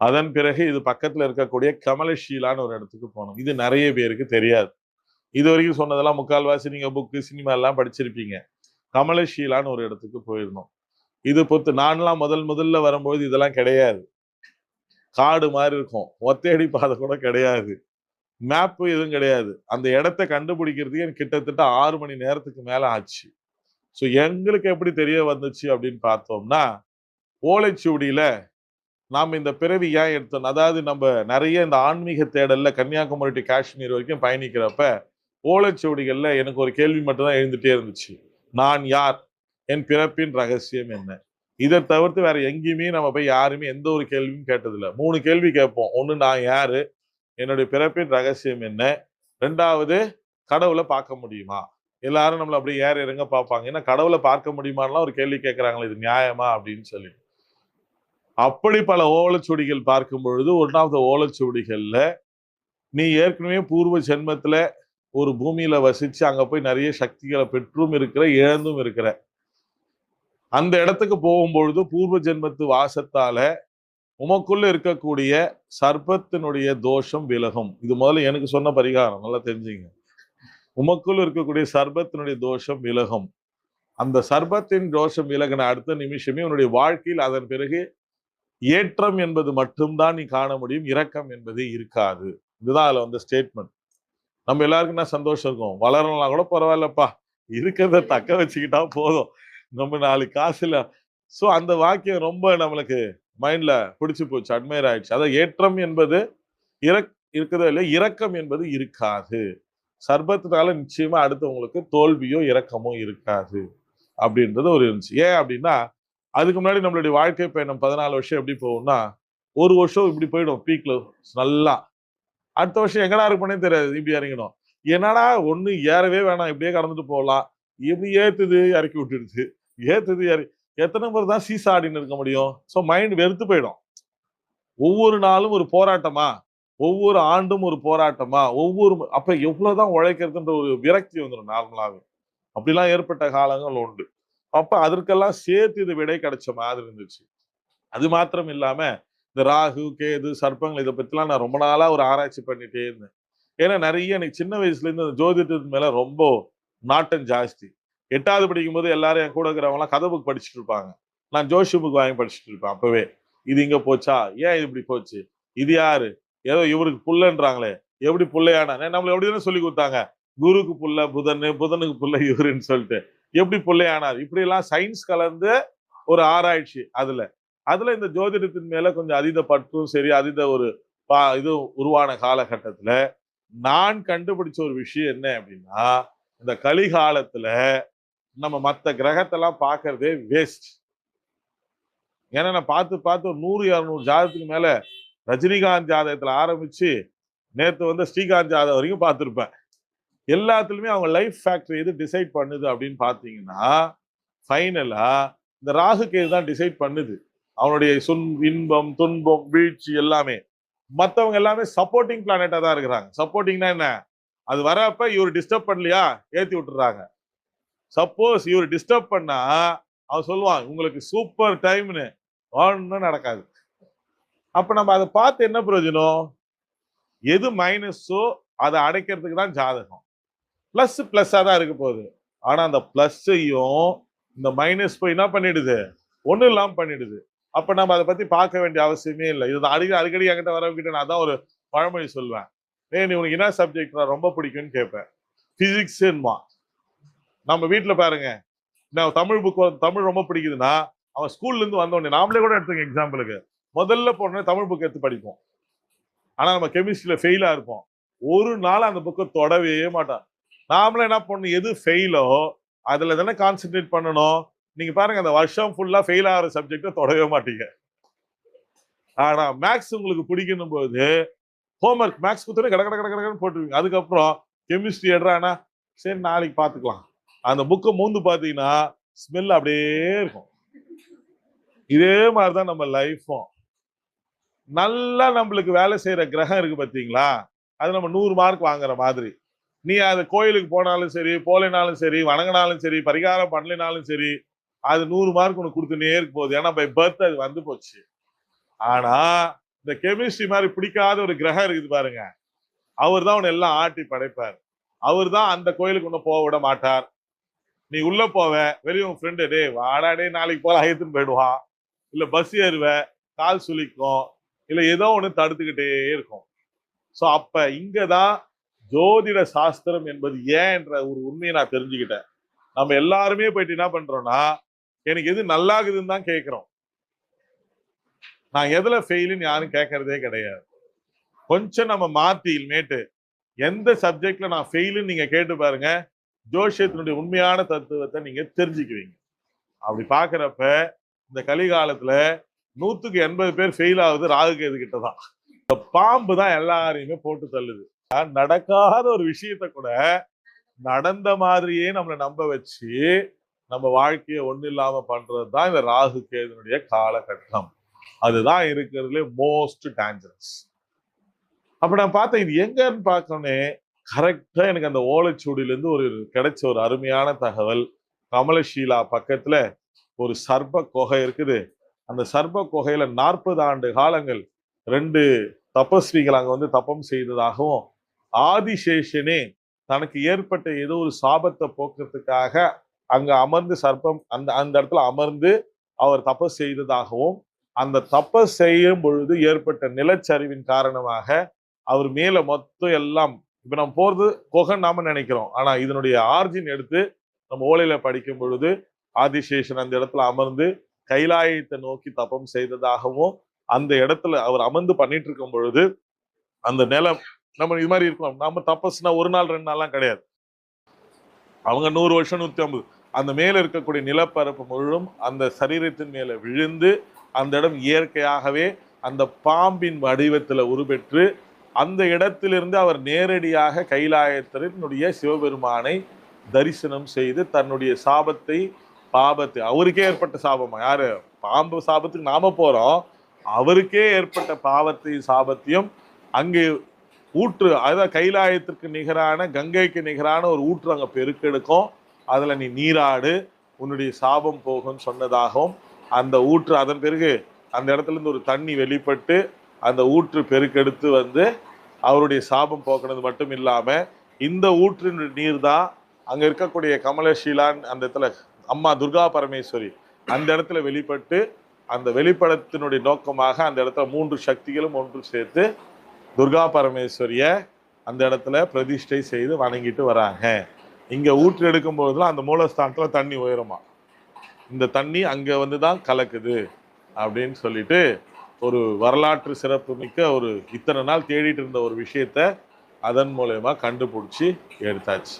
அதன் பிறகு இது பக்கத்தில் இருக்கக்கூடிய கமலஷீலான்னு ஒரு இடத்துக்கு போனோம் இது நிறைய பேருக்கு தெரியாது. இது வரைக்கும் சொன்னதெல்லாம் முக்கால்வாசி நீங்கள் புக்கு சினிமா எல்லாம் படிச்சிருப்பீங்க. கமலஷீலான்னு ஒரு இடத்துக்கு போயிருந்தோம் இது பொறுத்து நான்லாம் முதல் முதல்ல வரும்போது இதெல்லாம் கிடையாது. காடு மாதிரி இருக்கும். ஒத்தையடி பாதை கூட கிடையாது. மேப்பு எதுவும் கிடையாது. அந்த இடத்த கண்டுபிடிக்கிறதுக்கு எனக்கு கிட்டத்தட்ட ஆறு மணி நேரத்துக்கு மேலே ஆச்சு. ஸோ எங்களுக்கு எப்படி தெரிய வந்துச்சு அப்படின்னு பார்த்தோம்னா ஓலைச்சுவடியில் நாம் இந்த பிறவி ஏன் எடுத்தோம்? அதாவது நம்ம நிறைய இந்த ஆன்மீக தேடலில் கன்னியாகுமரி டு காஷ்மீர் வரைக்கும் பயணிக்கிறப்ப ஓலைச்சுவடிகளில் எனக்கு ஒரு கேள்வி மட்டும்தான் எழுந்துகிட்டே இருந்துச்சு. நான் யார்? என் பிறப்பின் ரகசியம் என்ன? இதை தவிர்த்து வேற எங்கேயுமே நம்ம போய் யாருமே எந்த ஒரு கேள்வியும் கேட்டதில்ல. மூணு கேள்வி கேட்போம். ஒன்று நான் யாரு? என்னுடைய பிறப்பின் ரகசியம் என்ன? ரெண்டாவது கடவுளை பார்க்க முடியுமா? எல்லாரும் நம்மளை அப்படியே ஏற இறங்க பார்ப்பாங்க. ஏன்னா கடவுளை பார்க்க முடியுமான்லாம் ஒரு கேள்வி கேட்குறாங்களே இது நியாயமா அப்படின்னு சொல்லி. அப்படி பல ஓலைச்சுவடிகள் பார்க்கும் பொழுது ஒன் ஆஃப் த ஓலைச்சுவடிகள்ல நீ ஏற்கனவே பூர்வ ஜென்மத்துல ஒரு பூமியில வசிச்சு அங்கே போய் நிறைய சக்திகளை பெற்றும் இருக்கிற இழந்தும் இருக்கிற. அந்த இடத்துக்கு போகும்பொழுது பூர்வ ஜென்மத்து வாசத்தால உமக்குள்ள இருக்கக்கூடிய சர்ப்பத்தினுடைய தோஷம் விலகும். இது முதல்ல எனக்கு சொன்ன பரிகாரம் நல்லா தெரிஞ்சுங்க. உமக்குள்ளே இருக்கக்கூடிய சர்ப்பத்தினுடைய தோஷம் விலகும். அந்த சர்பத்தின் தோஷம் விலகின அடுத்த நிமிஷமே உன்னுடைய வாழ்க்கையில் அதன் பிறகு ஏற்றம் என்பது மட்டும்தான் நீ காண முடியும் இரக்கம் என்பது இருக்காது. இதுதான் அதுல வந்து ஸ்டேட்மெண்ட் நம்ம எல்லாருக்கும் என்ன சந்தோஷம் இருக்கும்? வளரலாம் கூட பரவாயில்லப்பா. இருக்கிறத தக்க வச்சுக்கிட்டா போதும். நம்ம நாலு காசு இல்ல ஸோ அந்த வாக்கியம் ரொம்ப நம்மளுக்கு மைண்ட்ல பிடிச்சு போச்சு அட்மையர் ஆயிடுச்சு. அதான் ஏற்றம் என்பது இறக் இருக்குதோ இல்லையோ இரக்கம் என்பது இருக்காது. சர்பத்தினால நிச்சயமா அடுத்தவங்களுக்கு தோல்வியோ இரக்கமோ இருக்காது. அப்படின்றது ஒரு இருந்துச்சு. ஏன் அப்படின்னா அதுக்கு முன்னாடி நம்மளுடைய வாழ்க்கை பயணம் பதினாலு வருஷம் எப்படி போகும்னா ஒரு வருஷம் இப்படி போயிடும் பீக்ல நல்லா. அடுத்த வருஷம் எங்கடா இருப்பனே தெரியாது இப்படி இறங்கிடும். என்னடா ஒண்ணு ஏறவே வேணாம் இப்படியே கடந்துட்டு போகலாம். இப்படி ஏத்துது இறக்கி விட்டுடுது. ஏத்துது இறக்கி எத்தனை பேர் தான் சீசாடின்னு இருக்க முடியும்? ஸோ மைண்ட் வெறுத்து போயிடும். ஒவ்வொரு நாளும் ஒரு போராட்டமா? ஒவ்வொரு ஆண்டும் ஒரு போராட்டமா? ஒவ்வொரு அப்ப எவ்வளவுதான் உழைக்கிறதுன்ற ஒரு விரக்தி வந்துடும் நார்மலாகவே அப்படிலாம் ஏற்பட்ட காலங்கள் உண்டு. அப்ப அதற்கெல்லாம் சேர்த்து இது விடை கிடைச்ச மாதிரி இருந்துச்சு. அது மாத்திரம் இல்லாம இந்த ராகு கேது சர்ப்பங்கள் இதை பத்திலாம் நான் ரொம்ப நாளா ஒரு ஆராய்ச்சி பண்ணிட்டே இருந்தேன். ஏன்னா நிறைய எனக்கு சின்ன வயசுல இருந்து அந்த ஜோதிடத்து மேல ரொம்ப நாட்டம் ஜாஸ்தி. எட்டாவது படிக்கும் போது எல்லாரும் என் கூட இருக்கிறவங்களாம் கதை புக் படிச்சுட்டு இருப்பாங்க. நான் ஜோஷி புக் வாங்கி படிச்சுட்டு இருப்பேன் அப்பவே. இது இங்க போச்சா? ஏன் இது இப்படி போச்சு? இது யாரு? ஏதோ இவருக்கு புல்லன்றாங்களே. எப்படி புள்ளையானா நம்மள எப்படி தானே சொல்லி கொடுத்தாங்க? குருக்கு புள்ள புதன் புதனுக்கு புள்ள இவருன்னு சொல்லிட்டு. எப்படி பிள்ளையானார்? இப்படியெல்லாம் சயின்ஸ் கலந்து ஒரு ஆராய்ச்சி அதுல. அதுல இந்த ஜோதிடத்தின் மேல கொஞ்சம் அதீத பற்றும் சரி அதீத ஒரு பா- இது உருவான காலகட்டத்துல நான் கண்டுபிடிச்ச ஒரு விஷயம் என்ன அப்படின்னா இந்த கலிகாலத்துல நம்ம மற்ற கிரகத்தெல்லாம் பார்க்கறதே வேஸ்ட் ஏன்னா நான் பார்த்து பார்த்து ஒரு நூறு இரநூறு ஜாதகத்துக்கு மேல ரஜினிகாந்த் ஜாதகத்துல ஆரம்பிச்சு நேற்று வந்து ஸ்ரீகாந்த் ஜாதகம் வரைக்கும் பார்த்துருப்பேன். எல்லாத்துலேயுமே அவங்க லைஃப் ஃபேக்டர் எது டிசைட் பண்ணுது அப்படின்னு பார்த்தீங்கன்னா ஃபைனலாக இந்த ராகுக்கு தான் டிசைட் பண்ணுது. அவனுடைய சுன் இன்பம் துன்பம் வீழ்ச்சி எல்லாமே. மற்றவங்க எல்லாமே சப்போர்ட்டிங் பிளானட்டா தான் இருக்கிறாங்க. சப்போர்ட்டிங்னா என்ன? அது வரப்ப இவர் டிஸ்டர்ப் பண்ணலையா? ஏற்றி விட்டுறாங்க. சப்போஸ் இவர் டிஸ்டர்ப் பண்ணா அவன் சொல்லுவான் உங்களுக்கு சூப்பர் டைம்னு ஒன்றும் நடக்காது. அப்போ நம்ம அதை பார்த்து என்ன பிரயோஜனம்? எது மைனஸோ அதை அடைக்கிறதுக்கு தான் ஜாதகம். ப்ளஸ் ப்ளஸ்ஸாக தான் இருக்க போகுது. ஆனால் அந்த ப்ளஸ்ஸையும் இந்த மைனஸ் போய் என்ன பண்ணிடுது? ஒன்றும் இல்லாமல் பண்ணிடுது. அப்போ நம்ம அதை பற்றி பார்க்க வேண்டிய அவசியமே இல்லை. இது அடிக்கடி அடிக்கடி என்கிட்ட வரவங்கிட்ட நான் தான் ஒரு பழமொழி சொல்லுவேன் ஏ நீ உனக்கு என்ன சப்ஜெக்ட் ரொம்ப பிடிக்கும்னு கேட்பேன். பிசிக்ஸ்மா நம்ம வீட்டில் பாருங்க. நான் தமிழ் புக் தமிழ் ரொம்ப பிடிக்குதுன்னா அவன் ஸ்கூல்லேருந்து வந்தோடனே நாமளே கூட எடுத்துங்க எக்ஸாம்பிளுக்கு முதல்ல போனோடனே தமிழ் புக் எடுத்து படிப்போம். ஆனால் நம்ம கெமிஸ்ட்ரியில் ஃபெயிலாக இருப்போம். ஒரு நாள் அந்த புக்கை தொடவே மாட்டான். நாமளும் என்ன பண்ணணும்? எது ஃபெயிலோ அதில் தானே கான்சென்ட்ரேட் பண்ணணும். நீங்கள் பாருங்கள் அந்த வருஷம் ஃபுல்லாக ஃபெயில் ஆகிற சப்ஜெக்டை தொடவே மாட்டீங்க. ஆனால் மேக்ஸ் உங்களுக்கு பிடிக்கணும் போது ஹோம்ஒர்க் மேக்ஸ் கொடுத்தோட கட கட கட கடன்னு போட்டுருவீங்க. அதுக்கப்புறம் கெமிஸ்ட்ரி எடுறானா சரி நாளைக்கு பார்த்துக்கலாம் அந்த புக்கை மூந்து பார்த்தீங்கன்னா ஸ்மெல் அப்படியே இருக்கும். இதே மாதிரி தான் நம்ம லைஃப்பும் நல்லா நம்மளுக்கு வேலை செய்கிற கிரகம் இருக்குது பார்த்தீங்களா அது நம்ம நூறு மார்க் வாங்குற மாதிரி. நீ அது கோயிலுக்கு போனாலும் சரி போலைனாலும் சரி வணங்கினாலும் சரி பரிகாரம் பண்ணலைனாலும் சரி அது நூறு மார்க் உனக்கு கொடுத்துனே இருக்க போகுது ஏன்னா பை பர்த் அது வந்து போச்சு. ஆனா இந்த கெமிஸ்ட்ரி மாதிரி பிடிக்காத ஒரு கிரகம் இருக்குது பாருங்க. அவர் தான் உன்னை எல்லாம் ஆட்டி படைப்பார். அவர் தான் அந்த கோயிலுக்கு ஒன்றும் போக விட மாட்டார். நீ உள்ள போவ வெளியே உன் ஃப்ரெண்டு டே வாடா டே நாளைக்கு போல ஐயத்துன்னு போயிடுவான் இல்லை பஸ் ஏறுவ கால் சுளிக்கும் இல்லை ஏதோ ஒன்று தடுத்துக்கிட்டே இருக்கும். ஸோ அப்போ இங்கே தான் ஜோதிட சாஸ்திரம் என்பது ஏன் என்ற ஒரு உண்மையை நான் தெரிஞ்சுக்கிட்டேன். நம்ம எல்லாருமே போயிட்டு என்ன பண்றோம்னா எனக்கு எது நல்லாகுதுன்னு தான் கேட்கிறோம். நான் எதுல ஃபெயிலுன்னு யாரும் கேட்கறதே கிடையாது. கொஞ்சம் நம்ம மாத்தி மேட்டு எந்த சப்ஜெக்ட்ல நான் ஃபெயிலுன்னு நீங்க கேட்டு பாருங்க ஜோஷியத்தினுடைய உண்மையான தத்துவத்தை நீங்க தெரிஞ்சுக்குவீங்க. அப்படி பாக்குறப்ப இந்த கலிகாலத்துல நூத்துக்கு எண்பது பேர் ஃபெயில் ஆகுது ராகு கேது கிட்ட தான். இந்த பாம்பு தான் எல்லாரையுமே போட்டு தள்ளுது. நடக்காத ஒரு விஷயத்த கூட நடந்த மாதிரியே நம்மளை நம்ப வச்சு நம்ம வாழ்க்கையை ஒண்ணு இல்லாம பண்றது தான் இந்த ராகு கேதுனுடைய காலகட்டம். அதுதான் இருக்கிறதுலே மோஸ்ட் டேஞ்சரஸ் அப்ப நான் பார்த்தேன் இது எங்கன்னு பார்க்கணுன்னே கரெக்டா எனக்கு அந்த ஓலைச்சூடியில இருந்து ஒரு கிடைச்ச ஒரு அருமையான தகவல். கமலஷீலா பக்கத்துல ஒரு சர்ப குகை இருக்குது. அந்த சர்ப குகையில நாற்பது ஆண்டு காலங்கள் ரெண்டு தபஸ்விகள் அங்க வந்து தப்பம் செய்ததாகவும் ஆதிசேஷனே தனக்கு ஏற்பட்ட ஏதோ ஒரு சாபத்தை போக்குறதுக்காக அங்க அமர்ந்து சர்ப்பம் அந்த அந்த இடத்துல அமர்ந்து அவர் தபஸ் செய்ததாகவும் அந்த தபஸ் செய்யும் பொழுது ஏற்பட்ட நிலச்சரிவின் காரணமாக அவர் மேல மொத்தம் எல்லாம் இப்ப நம்ம போறது குகன் நாம நினைக்கிறோம். ஆனா இதனுடைய ஆர்ஜின் எடுத்து நம்ம ஓலையில படிக்கும் பொழுது ஆதிசேஷன் அந்த இடத்துல அமர்ந்து கைலாயத்தை நோக்கி தப்பம் செய்ததாகவும் அந்த இடத்துல அவர் அமர்ந்து பண்ணிட்டு இருக்கும் பொழுது அந்த நிலம் நம்ம இது மாதிரி இருக்கலாம் நம்ம தபஸ்னா ஒரு நாள் ரெண்டு நாள்லாம் கிடையாது. அவங்க நூறு வருஷம் நூற்றி ஐம்பது. அந்த மேலே இருக்கக்கூடிய நிலப்பரப்பு முழுவதும் அந்த சரீரத்தின் மேலே விழுந்து அந்த இடம் இயற்கையாகவே அந்த பாம்பின் வடிவத்தில் உருபெற்று அந்த இடத்திலிருந்து அவர் நேரடியாக கைலாயத்தினுடைய சிவபெருமானை தரிசனம் செய்து தன்னுடைய சாபத்தை பாபத்தை அவருக்கே ஏற்பட்ட சாபமா? யாரு? பாம்பு சாபத்துக்கு நாம போறோம். அவருக்கே ஏற்பட்ட பாவத்தை சாபத்தையும் அங்கே ஊற்று அதான் கைலாயத்திற்கு நிகரான கங்கைக்கு நிகரான ஒரு ஊற்று அங்கே பெருக்கெடுக்கும். அதில் நீ நீராடு உன்னுடைய சாபம் போகும்னு சொன்னதாகவும் அந்த ஊற்று அதன் பிறகு அந்த இடத்துல இருந்து ஒரு தண்ணி வெளிப்பட்டு அந்த ஊற்று பெருக்கெடுத்து வந்து அவருடைய சாபம் போக்குனது மட்டும் இல்லாமல் இந்த ஊற்றின் நீர் தான் அங்கே இருக்கக்கூடிய கமலஷீலான் அந்த இடத்துல அம்மா துர்கா பரமேஸ்வரி அந்த இடத்துல வெளிப்பட்டு அந்த வெளிப்படத்தினுடைய நோக்கமாக அந்த இடத்துல மூன்று சக்திகளும் ஒன்று சேர்த்து துர்கா பரமேஸ்வரிய அந்த இடத்துல பிரதிஷ்டை செய்து வணங்கிட்டு வராங்க. இங்கே ஊற்று எடுக்கும் போதெல்லாம் அந்த மூலஸ்தானத்தில் தண்ணி உயருமா? இந்த தண்ணி அங்கே வந்து தான் கலக்குது அப்படின்னு சொல்லிட்டு ஒரு வரலாற்று சிறப்பு மிக்க ஒரு இத்தனை நாள் தேடிட்டு இருந்த ஒரு விஷயத்த அதன் மூலயமா கண்டுபிடிச்சி எடுத்தாச்சு.